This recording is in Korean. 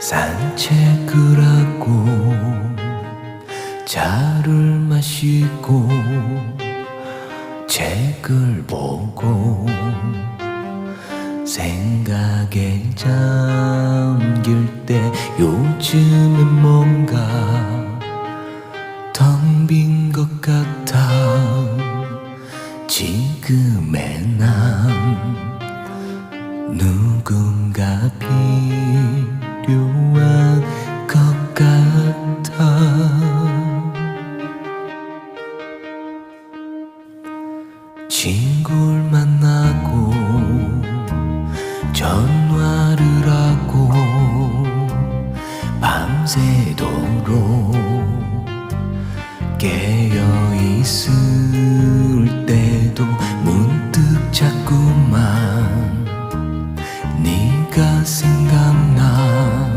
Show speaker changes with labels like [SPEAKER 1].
[SPEAKER 1] 산책을 하고 차를 마시고 책을 보고 생각에 잠길 때 요즘은 뭔가 텅 빈 것 같아. 지금의 난 누군가 필요한 것 같아. 친구를 만나고 전화를 하고 밤새도록 깨어있을 때도 문득 자꾸만 네가 생각